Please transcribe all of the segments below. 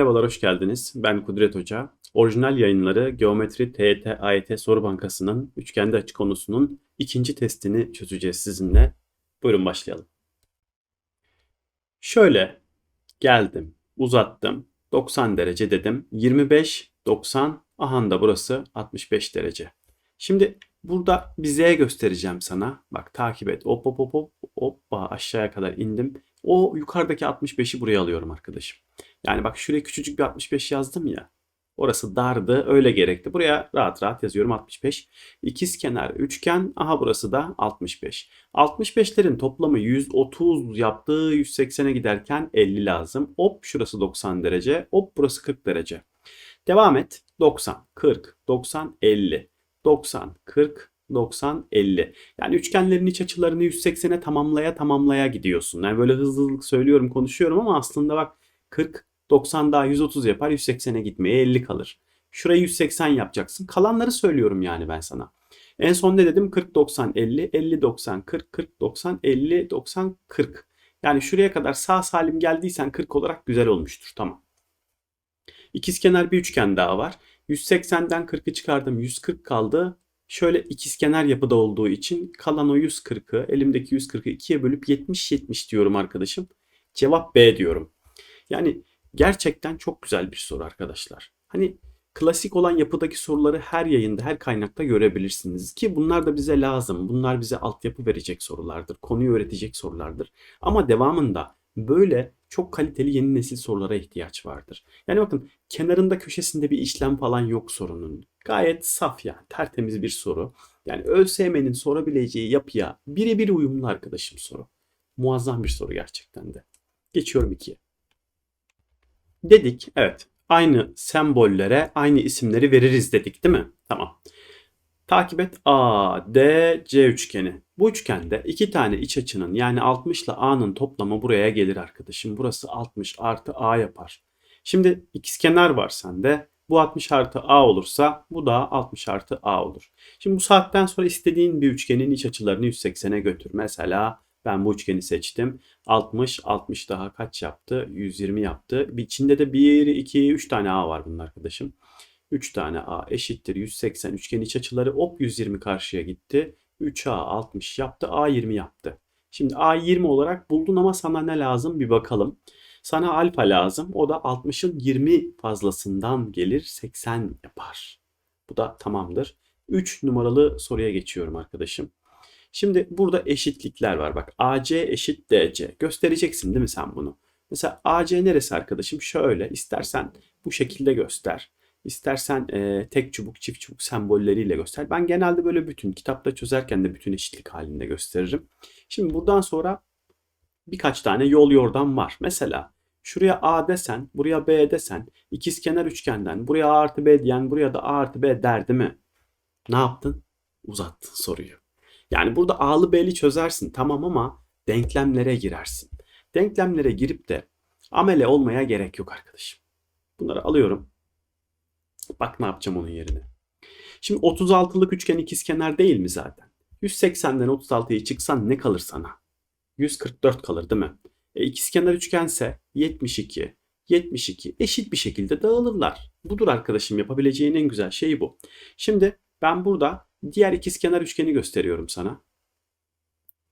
Merhabalar, hoş geldiniz. Ben Kudret Hoca. Orijinal yayınları Geometri TYT AYT Soru Bankası'nın üçgende açı konusunun ikinci testini çözeceğiz sizinle. Buyurun başlayalım. Şöyle geldim, uzattım. 90 derece dedim. 25, 90, aha da burası 65 derece. Şimdi burada bir Z göstereceğim sana. Bak takip et. Hop hop hop hop hoppa aşağıya kadar indim. O yukarıdaki 65'i buraya alıyorum arkadaşım. Yani bak şuraya küçücük bir 65 yazdım ya. Orası dardı öyle gerekti. Buraya rahat rahat yazıyorum 65. İkiz kenar üçgen aha burası da 65. 65'lerin toplamı 130 yaptığı 180'e giderken 50 lazım. Hop şurası 90 derece. Hop burası 40 derece. Devam et. 90, 40, 90, 50. 90, 40, 90, 50. Yani üçgenlerin iç açılarını 180'e tamamlaya tamamlaya gidiyorsun. Yani böyle hızlı hızlı söylüyorum konuşuyorum ama aslında bak 40, 90 daha 130 yapar 180'e gitmeye 50 kalır. Şurayı 180 yapacaksın. Kalanları söylüyorum yani ben sana. En son ne dedim? 40 90 50 50 90 40 40 90 50 90 40. Yani şuraya kadar sağ salim geldiysen 40 olarak güzel olmuştur. Tamam. İkizkenar bir üçgen daha var. 180'den 40'ı çıkardım. 140 kaldı. Şöyle ikizkenar yapıda olduğu için kalan o 140'ı elimdeki 140'ı ikiye bölüp 70-70 diyorum arkadaşım. Cevap B diyorum. Yani gerçekten çok güzel bir soru arkadaşlar. Hani klasik olan yapıdaki soruları her yayında, her kaynakta görebilirsiniz ki bunlar da bize lazım. Bunlar bize altyapı verecek sorulardır, konuyu öğretecek sorulardır. Ama devamında böyle çok kaliteli yeni nesil sorulara ihtiyaç vardır. Yani bakın kenarında köşesinde bir işlem falan yok sorunun. Gayet saf yani tertemiz bir soru. Yani ÖSYM'nin sorabileceği yapıya birebir uyumlu arkadaşım soru. Muazzam bir soru gerçekten de. Geçiyorum ikiye. Dedik evet aynı sembollere aynı isimleri veririz dedik değil mi? Tamam. Takip et A, D, C üçgeni. Bu üçgende iki tane iç açının yani 60 ile A'nın toplamı buraya gelir arkadaşım. Burası 60 artı A yapar. Şimdi ikizkenar var sende. Bu 60 artı A olursa bu da 60 artı A olur. Şimdi bu saatten sonra istediğin bir üçgenin iç açılarını 180'e götür. Mesela ben bu üçgeni seçtim. 60, 60 daha kaç yaptı? 120 yaptı. Bir içinde de 1, 2, 3 tane A var bunun arkadaşım. 3 tane A eşittir 180 üçgen iç açıları hop 120 karşıya gitti. 3A 60 yaptı A 20 yaptı. Şimdi A 20 olarak buldun ama sana ne lazım bir bakalım. Sana alfa lazım. O da 60'ın 20 fazlasından gelir 80 yapar. Bu da tamamdır. 3 numaralı soruya geçiyorum arkadaşım. Şimdi burada eşitlikler var. Bak AC eşit DC. Göstereceksin değil mi sen bunu? Mesela AC neresi arkadaşım? Şöyle istersen bu şekilde göster. İstersen e, tek çubuk, çift çubuk sembolleriyle göster. Ben genelde böyle bütün kitapta çözerken de bütün eşitlik halinde gösteririm. Şimdi buradan sonra birkaç tane yol yordam var. Mesela şuraya A desen, buraya B desen, ikizkenar üçgenden buraya A artı B diyen buraya da A artı B derdi mi? Ne yaptın? Uzattın soruyu. Yani burada A'lı B'li çözersin tamam ama denklemlere girersin. Denklemlere girip de amele olmaya gerek yok arkadaşım. Bunları alıyorum. Bak ne yapacağım onun yerine. Şimdi 36'lık üçgen ikizkenar değil mi zaten? 180'den 36'yı çıksan ne kalır sana? 144 kalır değil mi? E, ikizkenar üçgense 72, 72 eşit bir şekilde dağılırlar. Budur arkadaşım yapabileceğin en güzel şey bu. Şimdi ben burada diğer ikizkenar üçgeni gösteriyorum sana.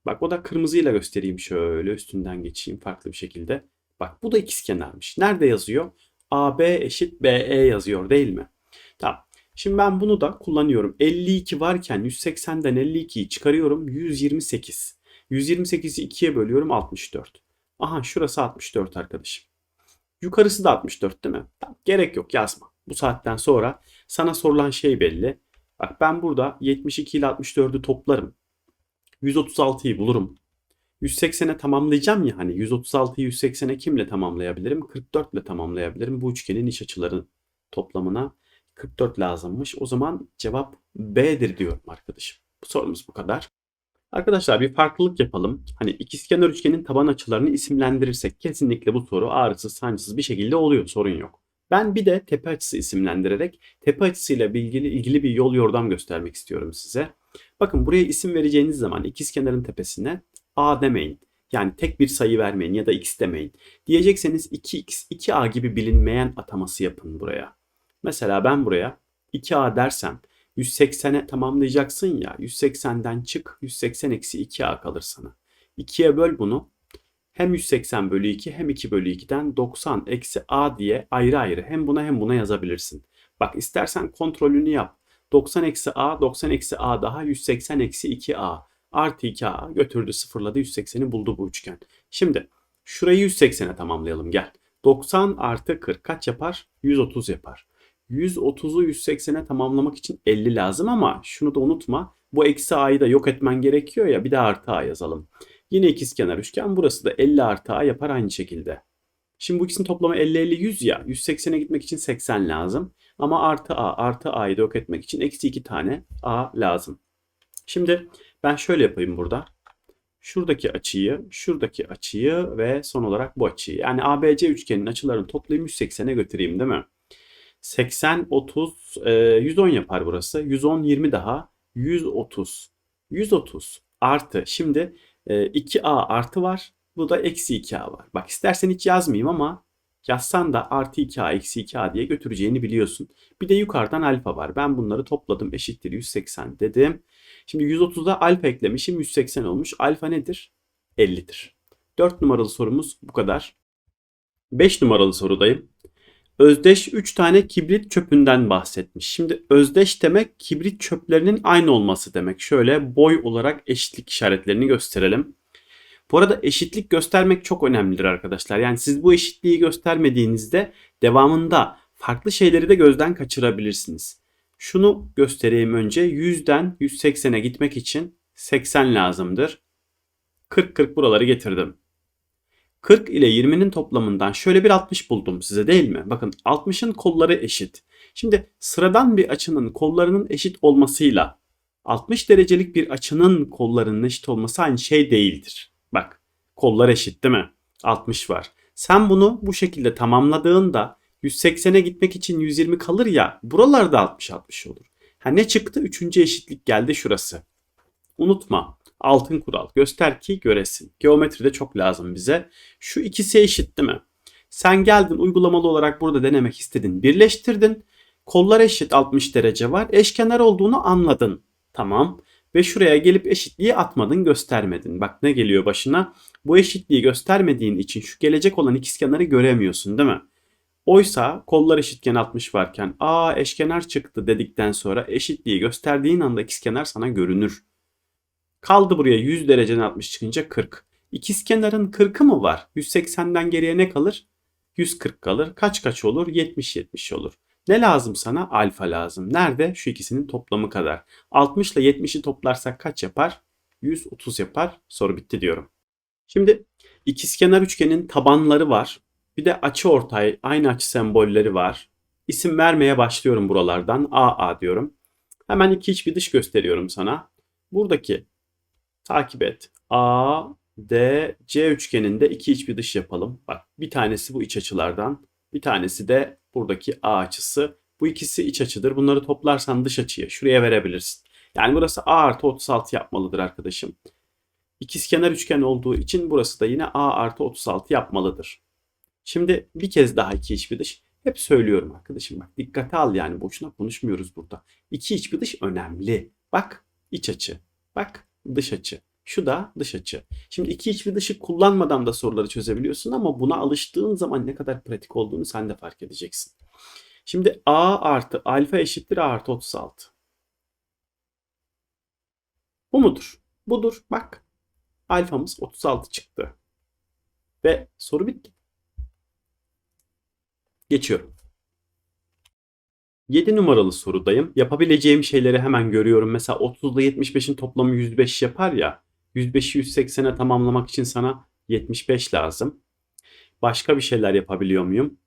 Bak o da kırmızıyla göstereyim şöyle üstünden geçeyim farklı bir şekilde. Bak bu da ikizkenarmış. Nerede yazıyor? AB eşit BE yazıyor değil mi? Tamam. Şimdi ben bunu da kullanıyorum. 52 varken 180'den 52'yi çıkarıyorum. 128. 128'i 2'ye bölüyorum 64. Aha şurası 64 arkadaşım. Yukarısı da 64 değil mi? Tamam, gerek yok yazma. Bu saatten sonra sana sorulan şey belli. Bak ben burada 72 ile 64'ü toplarım. 136'yı bulurum. 180'e tamamlayacağım ya hani 136'yı 180'e kimle tamamlayabilirim? 44 ile tamamlayabilirim. Bu üçgenin iç açıların toplamına 44 lazımmış. O zaman cevap B'dir diyorum arkadaşım. Bu sorumuz bu kadar. Arkadaşlar bir farklılık yapalım. Hani ikizkenar üçgenin taban açılarını isimlendirirsek kesinlikle bu soru ağrısız sancısız bir şekilde oluyor. Sorun yok. Ben bir de tepe açısı isimlendirerek tepe açısıyla ilgili, ilgili bir yol yordam göstermek istiyorum size. Bakın buraya isim vereceğiniz zaman ikizkenarın tepesine A demeyin. Yani tek bir sayı vermeyin ya da x demeyin. Diyecekseniz 2x, 2a gibi bilinmeyen ataması yapın buraya. Mesela ben buraya 2a dersem 180'e tamamlayacaksın ya 180'den çık 180 eksi 2a kalır sana. 2'ye böl bunu hem 180 bölü 2 hem 2 bölü 2'den 90 eksi a diye ayrı ayrı hem buna hem buna yazabilirsin. Bak istersen kontrolünü yap. 90 eksi a 90 eksi a daha 180 eksi 2a artı 2a götürdü sıfırladı 180'i buldu bu üçgen. Şimdi şurayı 180'e tamamlayalım gel. 90 artı 40 kaç yapar? 130 yapar. 130'u 180'e tamamlamak için 50 lazım ama şunu da unutma. Bu eksi a'yı da yok etmen gerekiyor ya bir de artı a yazalım. Yine ikizkenar üçgen burası da 50 artı a yapar aynı şekilde. Şimdi bu ikisinin toplamı 50 50 100 ya. 180'e gitmek için 80 lazım. Ama artı a artı a'yı da etmek için eksi 2 tane a lazım. Şimdi ben şöyle yapayım burada. Şuradaki açıyı, şuradaki açıyı ve son olarak bu açıyı. Yani ABC üçgeninin açılarını toplayayım 180'e götüreyim değil mi? 80, 30, 110 yapar burası. 110, 20 daha. 130. 130 artı. Şimdi 2A artı var. Bu da eksi 2A var. Bak istersen hiç yazmayayım ama yazsan da artı 2A eksi 2A diye götüreceğini biliyorsun. Bir de yukarıdan alfa var. Ben bunları topladım eşittir 180 dedim. Şimdi 130'da alfa eklemişim 180 olmuş. Alfa nedir? 50'dir. 4 numaralı sorumuz bu kadar. 5 numaralı sorudayım. Özdeş 3 tane kibrit çöpünden bahsetmiş. Şimdi özdeş demek kibrit çöplerinin aynı olması demek. Şöyle boy olarak eşitlik işaretlerini gösterelim. Bu arada eşitlik göstermek çok önemlidir arkadaşlar. Yani siz bu eşitliği göstermediğinizde devamında farklı şeyleri de gözden kaçırabilirsiniz. Şunu göstereyim önce. 100'den 180'e gitmek için 80 lazımdır. 40-40 buraları getirdim. 40 ile 20'nin toplamından şöyle bir 60 buldum size değil mi? Bakın 60'ın kolları eşit. Şimdi sıradan bir açının kollarının eşit olmasıyla 60 derecelik bir açının kollarının eşit olması aynı şey değildir. Bak kollar eşit değil mi? 60 var. Sen bunu bu şekilde tamamladığında 180'e gitmek için 120 kalır ya buralarda 60-60 olur. Ha ne çıktı? Üçüncü eşitlik geldi şurası. Unutma altın kural göster ki göresin. Geometride çok lazım bize. Şu ikisi eşit değil mi? Sen geldin uygulamalı olarak burada denemek istedin. Birleştirdin. Kollar eşit 60 derece var. Eşkenar olduğunu anladın. Tamam. Ve şuraya gelip eşitliği atmadın göstermedin. Bak ne geliyor başına. Bu eşitliği göstermediğin için şu gelecek olan ikizkenarı göremiyorsun değil mi? Oysa kollar eşitken 60 varken aa eşkenar çıktı dedikten sonra eşitliği gösterdiğin anda ikizkenar sana görünür. Kaldı buraya 100 dereceden 60 çıkınca 40. İkizkenarın 40'ı mı var? 180'den geriye ne kalır? 140 kalır. Kaç kaç olur? 70-70 olur. Ne lazım sana? Alfa lazım. Nerede? Şu ikisinin toplamı kadar. 60 ile 70'i toplarsak kaç yapar? 130 yapar. Soru bitti diyorum. Şimdi ikizkenar üçgenin tabanları var. Bir de açı ortay, aynı açı sembolleri var. İsim vermeye başlıyorum buralardan. AA diyorum. Hemen iki iç bir dış gösteriyorum sana. Buradaki takip et. A, D, C üçgeninde iki iç bir dış yapalım. Bak bir tanesi bu iç açılardan. Bir tanesi de buradaki A açısı. Bu ikisi iç açıdır. Bunları toplarsan dış açıya şuraya verebilirsin. Yani burası A artı 36 yapmalıdır arkadaşım. İkizkenar üçgen olduğu için burası da yine A artı 36 yapmalıdır. Şimdi bir kez daha iki iç bir dış. Hep söylüyorum arkadaşım bak dikkate al yani boşuna konuşmuyoruz burada. İki iç bir dış önemli. Bak iç açı. Bak dış açı. Şu da dış açı. Şimdi iki iç bir dışı kullanmadan da soruları çözebiliyorsun ama buna alıştığın zaman ne kadar pratik olduğunu sen de fark edeceksin. Şimdi A artı alfa eşittir A artı 36. Bu mudur? Budur. Bak. Alfamız 36 çıktı. Ve soru bitti. Geçiyorum. 7 numaralı sorudayım. Yapabileceğim şeyleri hemen görüyorum. Mesela 30 ile 75'in toplamı 105 yapar ya. 105'i 180'e tamamlamak için sana 75 lazım. Başka bir şeyler yapabiliyor muyum?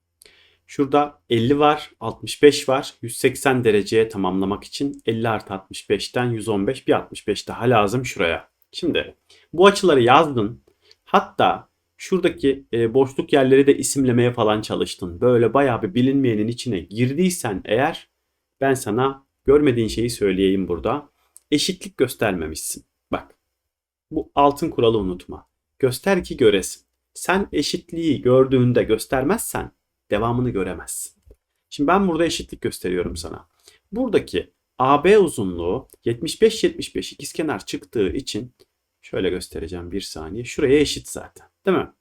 Şurada 50 var, 65 var. 180 dereceye tamamlamak için 50 artı 65'ten 115 bir 65 daha lazım şuraya. Şimdi bu açıları yazdın. Hatta şuradaki e, boşluk yerleri de isimlemeye falan çalıştın. Böyle bayağı bir bilinmeyenin içine girdiysen eğer ben sana görmediğin şeyi söyleyeyim burada. Eşitlik göstermemişsin. Bak bu altın kuralı unutma. Göster ki göresin. Sen eşitliği gördüğünde göstermezsen devamını göremezsin. Şimdi ben burada eşitlik gösteriyorum sana. Buradaki AB uzunluğu 75-75 ikizkenar çıktığı için şöyle göstereceğim bir saniye. Şuraya eşit zaten. Değil mi?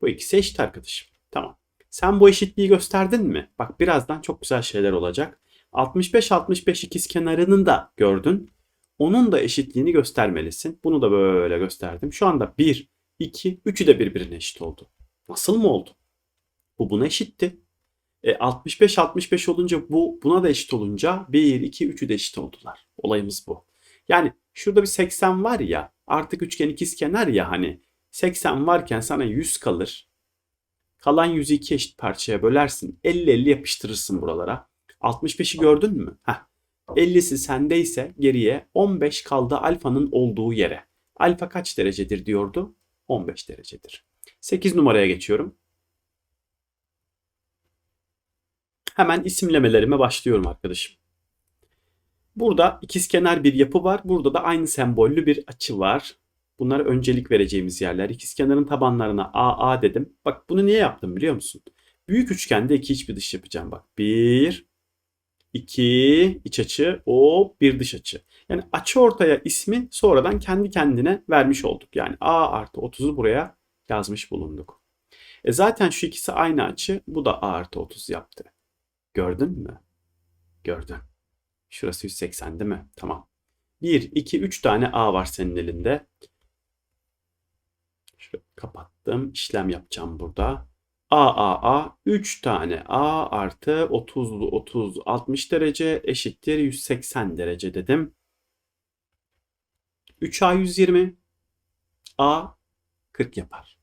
Bu ikisi eşit arkadaşım. Tamam. Sen bu eşitliği gösterdin mi? Bak birazdan çok güzel şeyler olacak. 65-65 ikizkenarının da gördün. Onun da eşitliğini göstermelisin. Bunu da böyle gösterdim. Şu anda 1, 2, 3'ü de birbirine eşit oldu. Nasıl mı oldu? Bu buna eşitti. E, 65-65 olunca bu buna da eşit olunca 1, 2, 3'ü de eşit oldular. Olayımız bu. Yani şurada bir 80 var ya artık üçgen ikizkenar ya hani 80 varken sana 100 kalır. Kalan 100'ü iki eşit parçaya bölersin. 50-50 yapıştırırsın buralara. 65'i gördün mü? Heh. 50'si sendeyse geriye 15 kaldı alfanın olduğu yere. Alfa kaç derecedir diyordu? 15 derecedir. 8 numaraya geçiyorum. Hemen isimlemelerime başlıyorum arkadaşım. Burada ikizkenar bir yapı var. Burada da aynı sembollü bir açı var. Bunlara öncelik vereceğimiz yerler. İkizkenarın tabanlarına AA dedim. Bak bunu niye yaptım biliyor musun? Büyük üçgende iki iç bir dış yapacağım bak. Bir, iki iç açı, o bir dış açı. Yani açı ortaya ismi sonradan kendi kendine vermiş olduk. Yani A artı 30'u buraya yazmış bulunduk. E zaten şu ikisi aynı açı. Bu da A artı 30 yaptı. Gördün mü? Gördün. Şurası 180 değil mi? Tamam. 1, 2, 3 tane A var senin elinde. Şöyle kapattım. İşlem yapacağım burada. A, A, A. 3 tane A artı 30'lu 30, 60 derece eşittir 180 derece dedim. 3A 120. A 40 yapar.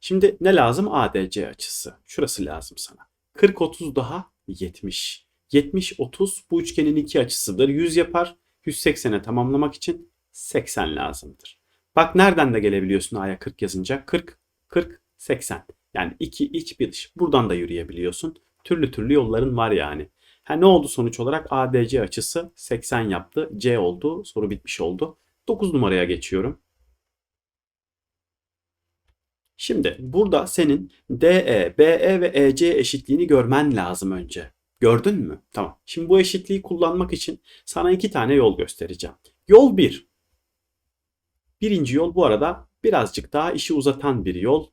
Şimdi ne lazım? ADC açısı. Şurası lazım sana. 40 30 daha 70. 70 30 bu üçgenin iki açısıdır. 100 yapar. 180'e tamamlamak için 80 lazımdır. Bak nereden de gelebiliyorsun A'ya 40 yazınca? 40 40 80. Yani 2 iç bir dış. Buradan da yürüyebiliyorsun. Türlü türlü yolların var yani. Ha ne oldu sonuç olarak? ADC açısı 80 yaptı. C oldu. Soru bitmiş oldu. 9 numaraya geçiyorum. Şimdi burada senin DE, BE ve EC eşitliğini görmen lazım önce. Gördün mü? Tamam. Şimdi bu eşitliği kullanmak için sana iki tane yol göstereceğim. Yol 1. Bir. Birinci yol bu arada birazcık daha işi uzatan bir yol.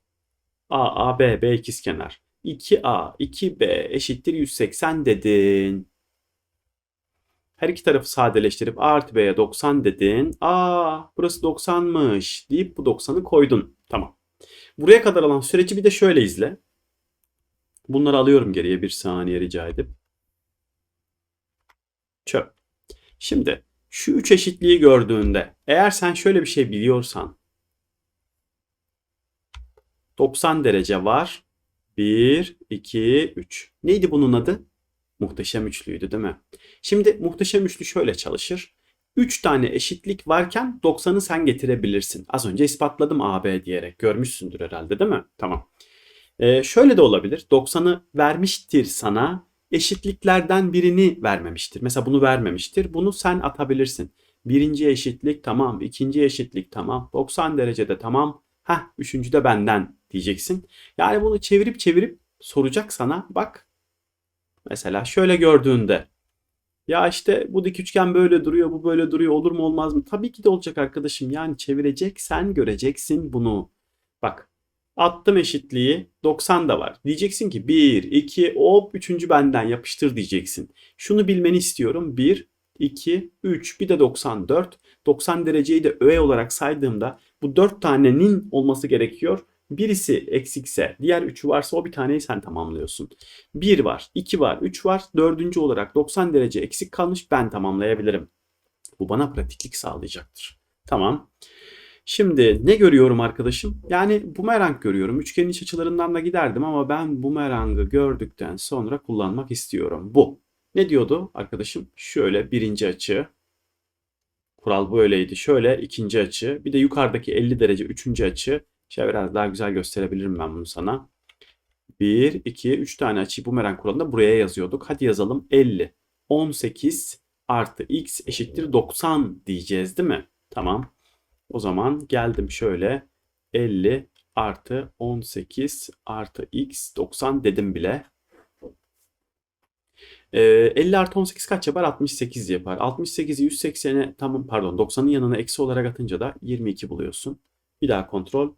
A, A, B, B ikizkenar. 2A, 2B eşittir 180 dedin. Her iki tarafı sadeleştirip A artı B'ye 90 dedin. Aa burası 90'mış deyip bu 90'ı koydun. Tamam. Buraya kadar alan süreci bir de şöyle izle. Bunları alıyorum geriye bir saniye rica edip. Çöp. Şimdi şu üç eşitliği gördüğünde eğer sen şöyle bir şey biliyorsan 90 derece var. 1, 2, 3. Neydi bunun adı? Muhteşem üçlüydü değil mi? Şimdi muhteşem üçlü şöyle çalışır. 3 tane eşitlik varken 90'ı sen getirebilirsin. Az önce ispatladım AB diyerek. Görmüşsündür herhalde değil mi? Tamam. Ee, şöyle de olabilir. 90'ı vermiştir sana. Eşitliklerden birini vermemiştir. Mesela bunu vermemiştir. Bunu sen atabilirsin. Birinci eşitlik tamam. ikinci eşitlik tamam. 90 derecede tamam. Heh üçüncü de benden diyeceksin. Yani bunu çevirip çevirip soracak sana. Bak mesela şöyle gördüğünde ya işte bu dik üçgen böyle duruyor, bu böyle duruyor. Olur mu olmaz mı? Tabii ki de olacak arkadaşım. Yani çevireceksen göreceksin bunu. Bak attım eşitliği 90 da var. Diyeceksin ki 1, 2, hop üçüncü benden yapıştır diyeceksin. Şunu bilmeni istiyorum. 1, 2, 3 bir de 94. 90 dereceyi de öğe olarak saydığımda bu 4 tanenin olması gerekiyor. Birisi eksikse, diğer üçü varsa o bir taneyi sen tamamlıyorsun. 1 var, 2 var, 3 var. Dördüncü olarak 90 derece eksik kalmış ben tamamlayabilirim. Bu bana pratiklik sağlayacaktır. Tamam. Şimdi ne görüyorum arkadaşım? Yani bumerang görüyorum. Üçgenin iç açılarından da giderdim ama ben bumerangı gördükten sonra kullanmak istiyorum. Bu. Ne diyordu arkadaşım? Şöyle birinci açı. Kural böyleydi. Şöyle ikinci açı. Bir de yukarıdaki 50 derece üçüncü açı. Şöyle biraz daha güzel gösterebilirim ben bunu sana. 1, 2, 3 tane açıyı bumerang kuralında buraya yazıyorduk. Hadi yazalım 50. 18 artı x eşittir 90 diyeceğiz değil mi? Tamam. O zaman geldim şöyle. 50 artı 18 artı x 90 dedim bile. Ee, 50 artı 18 kaç yapar? 68 yapar. 68'i 180'e tamam pardon 90'ın yanına eksi olarak atınca da 22 buluyorsun. Bir daha kontrol.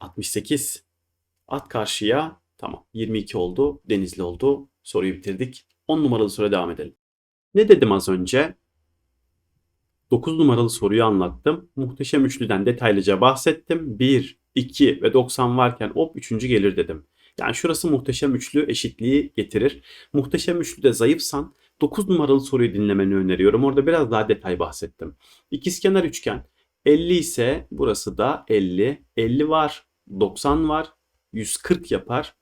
68. At karşıya. Tamam 22 oldu. Denizli oldu. Soruyu bitirdik. 10 numaralı soruya devam edelim. Ne dedim az önce? 9 numaralı soruyu anlattım. Muhteşem üçlüden detaylıca bahsettim. 1, 2 ve 90 varken hop 3. gelir dedim. Yani şurası muhteşem üçlü eşitliği getirir. Muhteşem üçlüde zayıfsan 9 numaralı soruyu dinlemeni öneriyorum. Orada biraz daha detay bahsettim. İkizkenar üçgen 50 ise burası da 50. 50 var, 90 var, 140 yapar.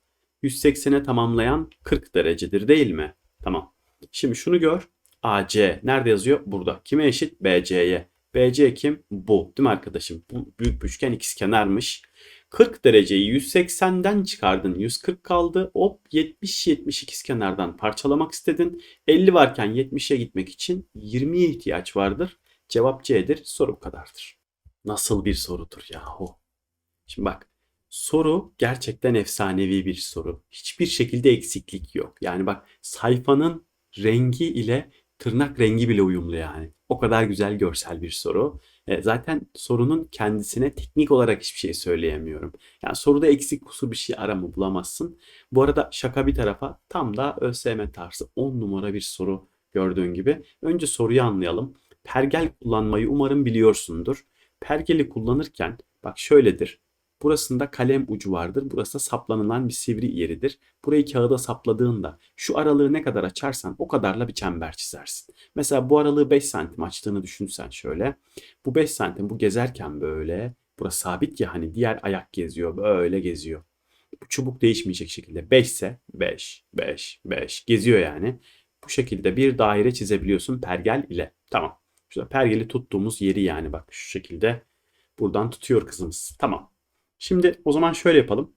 180'e tamamlayan 40 derecedir değil mi? Tamam. Şimdi şunu gör. AC nerede yazıyor? Burada. Kime eşit? BC'ye. BC kim? Bu. Değil mi arkadaşım? Bu büyük bir üçgen ikizkenarmış. 40 dereceyi 180'den çıkardın. 140 kaldı. Hop 70 70 ikizkenardan parçalamak istedin. 50 varken 70'e gitmek için 20'ye ihtiyaç vardır. Cevap C'dir. Soru bu kadardır. Nasıl bir sorudur yahu? Şimdi bak soru gerçekten efsanevi bir soru. Hiçbir şekilde eksiklik yok. Yani bak sayfanın rengi ile tırnak rengi bile uyumlu yani. O kadar güzel görsel bir soru. E, zaten sorunun kendisine teknik olarak hiçbir şey söyleyemiyorum. Yani soruda eksik kusur bir şey arama bulamazsın. Bu arada şaka bir tarafa tam da ÖSYM tarzı 10 numara bir soru gördüğün gibi. Önce soruyu anlayalım. Pergel kullanmayı umarım biliyorsundur. Pergeli kullanırken bak şöyledir. Burasında kalem ucu vardır. Burası da saplanılan bir sivri yeridir. Burayı kağıda sapladığında şu aralığı ne kadar açarsan o kadarla bir çember çizersin. Mesela bu aralığı 5 santim açtığını düşünsen şöyle. Bu 5 santim bu gezerken böyle. Burası sabit ya hani diğer ayak geziyor böyle geziyor. Bu çubuk değişmeyecek şekilde 5 ise 5, 5, 5 geziyor yani. Bu şekilde bir daire çizebiliyorsun pergel ile. Tamam. Şurada pergeli tuttuğumuz yeri yani bak şu şekilde buradan tutuyor kızımız. Tamam. Şimdi o zaman şöyle yapalım.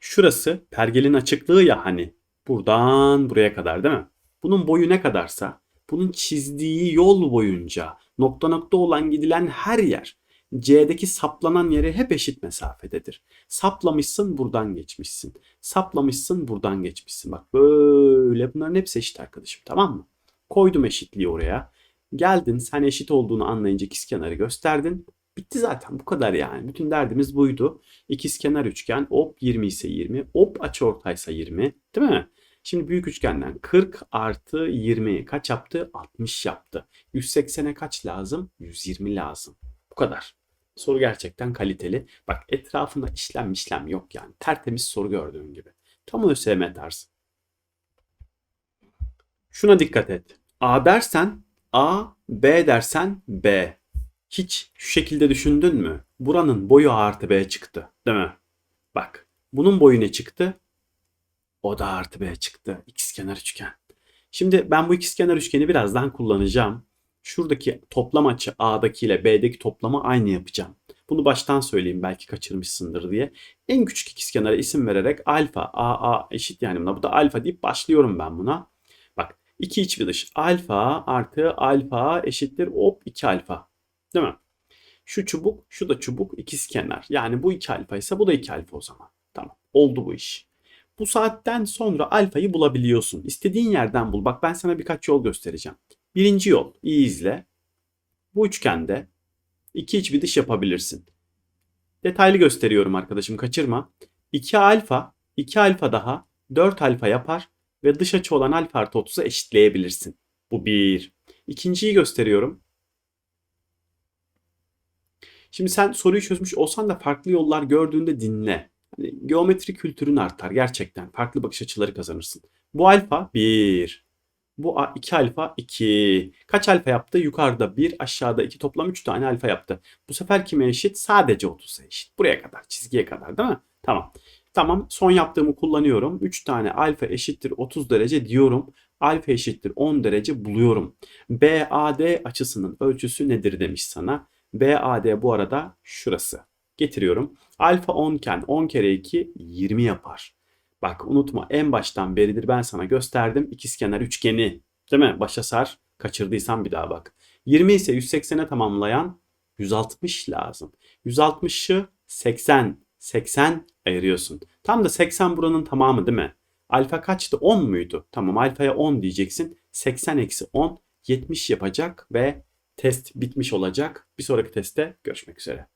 Şurası pergelin açıklığı ya hani buradan buraya kadar değil mi? Bunun boyu ne kadarsa bunun çizdiği yol boyunca nokta nokta olan gidilen her yer C'deki saplanan yere hep eşit mesafededir. Saplamışsın buradan geçmişsin. Saplamışsın buradan geçmişsin. Bak böyle bunların hepsi eşit arkadaşım tamam mı? Koydum eşitliği oraya. Geldin sen eşit olduğunu anlayınca ikizkenarı gösterdin. Bitti zaten bu kadar yani. Bütün derdimiz buydu. İkizkenar üçgen hop 20 ise 20 hop açıortaysa 20 değil mi? Şimdi büyük üçgenden 40 artı 20 kaç yaptı? 60 yaptı. 180'e kaç lazım? 120 lazım. Bu kadar. Soru gerçekten kaliteli. Bak etrafında işlem işlem yok yani. Tertemiz soru gördüğün gibi. Tam ÖSYM tarzı. Şuna dikkat et. A dersen A, B dersen B. Hiç şu şekilde düşündün mü? Buranın boyu A artı B çıktı. Değil mi? Bak. Bunun boyu ne çıktı? O da artı B çıktı. İkizkenar üçgen. Şimdi ben bu ikizkenar üçgeni birazdan kullanacağım. Şuradaki toplam açı A'daki ile B'deki toplamı aynı yapacağım. Bunu baştan söyleyeyim belki kaçırmışsındır diye. En küçük ikizkenara isim vererek alfa, AA eşit yani buna. Bu da alfa deyip başlıyorum ben buna. Bak 2 iç bir dış. Alfa artı alfa eşittir hop 2 alfa. Değil mi? Şu çubuk, şu da çubuk ikiz kenar. Yani bu 2 alfa ise bu da 2 alfa o zaman. Tamam. Oldu bu iş. Bu saatten sonra alfayı bulabiliyorsun. İstediğin yerden bul. Bak ben sana birkaç yol göstereceğim. Birinci yol. iyi izle. Bu üçgende iki iç bir yapabilirsin. Detaylı gösteriyorum arkadaşım kaçırma. 2 alfa, 2 alfa daha 4 alfa yapar ve dış açı olan alfa artı 30'u eşitleyebilirsin. Bu bir. İkinciyi gösteriyorum. Şimdi sen soruyu çözmüş olsan da farklı yollar gördüğünde dinle. Hani geometri kültürün artar gerçekten. Farklı bakış açıları kazanırsın. Bu alfa 1. Bu 2 alfa 2. Kaç alfa yaptı? Yukarıda 1, aşağıda 2 toplam 3 tane alfa yaptı. Bu sefer kime eşit? Sadece 30'a eşit. Buraya kadar, çizgiye kadar değil mi? Tamam. Tamam son yaptığımı kullanıyorum. 3 tane alfa eşittir 30 derece diyorum. Alfa eşittir 10 derece buluyorum. BAD açısının ölçüsü nedir demiş sana. BAD bu arada şurası. Getiriyorum. Alfa 10 iken 10 kere 2 20 yapar. Bak unutma en baştan beridir ben sana gösterdim ikizkenar üçgeni. Değil mi? Başa sar. Kaçırdıysan bir daha bak. 20 ise 180'e tamamlayan 160 lazım. 160'ı 80, 80 ayırıyorsun. Tam da 80 buranın tamamı değil mi? Alfa kaçtı? 10 muydu? Tamam alfaya 10 diyeceksin. 80 eksi 10 70 yapacak ve test bitmiş olacak. Bir sonraki testte görüşmek üzere.